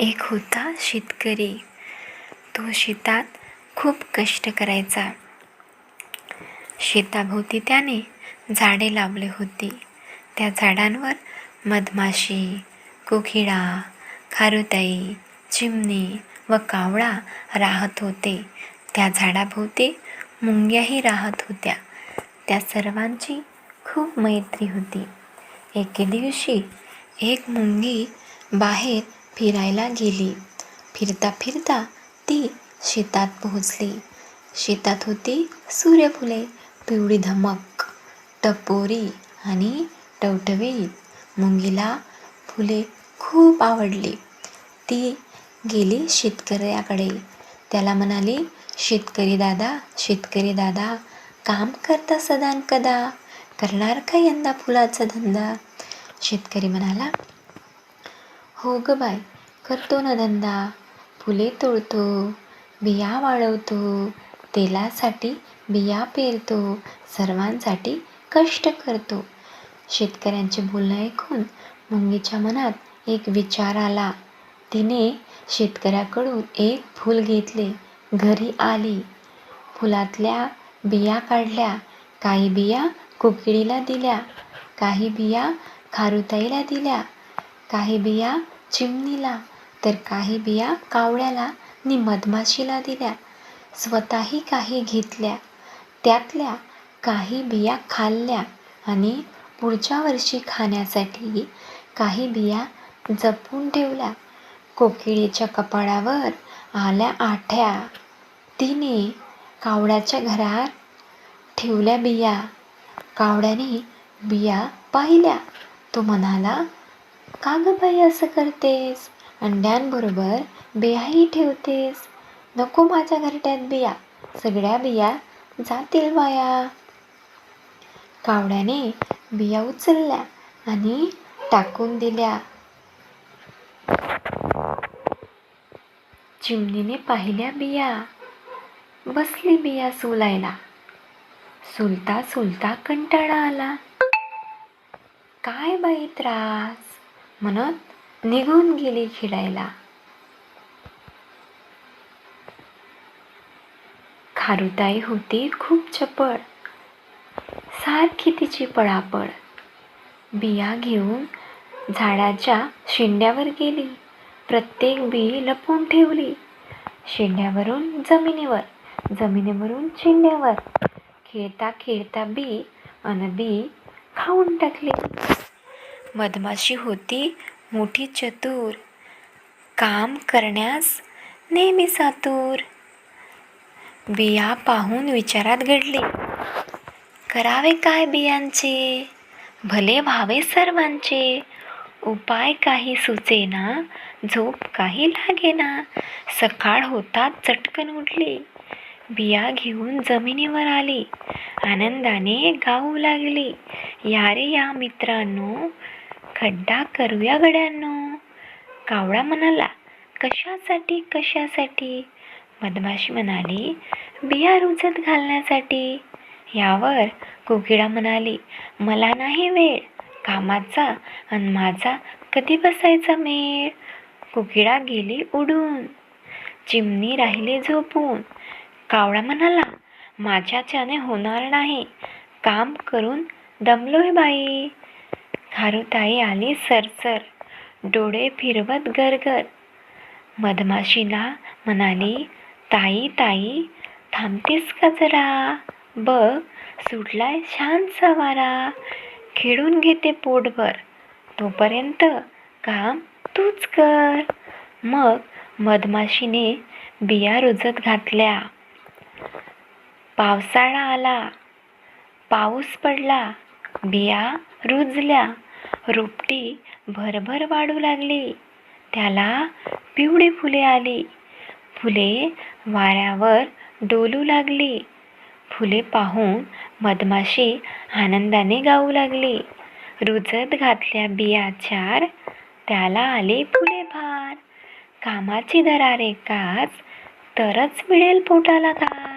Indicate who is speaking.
Speaker 1: एक होता शेतकरी. तो शेतात खूप कष्ट करायचा. शेताभोवती त्याने झाडे लावले होती. त्या झाडांवर मधमाशी कोकिळा खारुताई चिमणी व कावळा राहत होते. त्या झाडाभोवती मुंग्याही राहत होत्या. त्या सर्वांची खूप मैत्री होती. एके दिवशी एक मुंगी बाहेर फिरायला गेली. फिरता फिरता ती शेतात पोहोचली. शेतात होती सूर्यफुले पिवळी धमक टपोरी आणि टवटवीत. मुंगीला फुले खूप आवडली. ती गेली शेतकऱ्याकडे. त्याला म्हणाली शेतकरी दादा शेतकरी दादा काम करता सदान कदा? करणार का यंदा फुलाचा धंदा? शेतकरी म्हणाला हो ग बाय करतो ना धंदा. फुले तोडतो बिया वाळवतो तेलासाठी बिया पेरतो सर्वांसाठी कष्ट करतो. शेतकऱ्यांचे बोलणं ऐकून मुंगीच्या मनात एक विचार आला. तिने शेतकऱ्याकडून एक फूल घेतले. घरी आली. फुलातल्या बिया काढल्या. काही बिया कोकिळीला दिल्या. काही बिया खारुताईला दिल्या. काही बिया चिमणीला तर काही बिया कावळ्याला नि मधमाशीला दिल्या. स्वतःही काही घेतल्या. त्यातल्या काही बिया खाल्ल्या आणि पुढच्या वर्षी खाण्यासाठी काही बिया जपून ठेवल्या. कोकिळीच्या कपाळावर आल्या आठ्या. तिने कावळ्याच्या घरात ठेवल्या बिया. कावड्याने बिया पाहिल्या. तो म्हणाला का गं बाई असं करतेस? अंड्यांबरोबर बियाही ठेवतेस. नको माझ्या घरट्यात बिया. सगळ्या बिया जातील वाया कावळ्याने बिया उचलल्या आणि टाकून दिल्या. चिमणीने पाहिल्या बिया. बसली बिया सोलायला. सुलता सुलता कंटाळा आला. काय बाई त्रास? म्हणत निघून गेली खेळायला खारुताई होती खूप चपळ. सारखी तिची पळापळ. बिया घेऊन झाडाच्या शेंड्यावर गेली. प्रत्येक बी लपून ठेवली. शेंड्यावरून जमिनीवर जमिनीवरून शेंड्यावर. खेळता खेळता बी अन बी खाऊन टाकली. मधमाशी होती मोठी चतुर. काम करण्यास नेहमी सातूर. बिया पाहून विचारात घडली करावे काय बियांचे? भले व्हावे सर्वांचे. उपाय काही सुचेना झोप काही लागेना सकाळ होता चटकन उठली. बिया घेऊन जमिनीवर आली. आनंदाने गाऊ लागली. या रे या मित्रांनो खड्डा करूया गड्यांनो. कावळा म्हणाला कशासाठी कशासाठी? मधमाशी म्हणाली बिया रुजत घालण्यासाठी. यावर कोकिळा म्हणाली मला नाही वेळ. कामाचा आणि माझा कधी बसायचा मेळ? कोकिळा गेली उडून. चिमणी राहिली झोपून. कावळा म्हणाला माझ्याच्याने होणार नाही. काम करून दमलोय बाई. खारुताई आली सरसर. डोळे फिरवत गरगर. मधमाशीला म्हणाली ताई ताई थांबतेस का जरा? बघ सुटलाय छान सवारा. खेळून घेते पोटभर. तोपर्यंत काम तूच कर. मग मधमाशीने बिया रुजत घातल्या. पावसाळा आला. पाऊस पडला. बिया रुजल्या. रोपटी भरभर वाढू लागली. त्याला पिवळी फुले आली. फुले वाऱ्यावर डोलू लागली. फुले पाहून मधमाशी आनंदाने गाऊ लागली. रुजत घातल्या बिया चार त्याला आले फुले भार. कामाची दरारे काच तरच मिळेल पोटाला का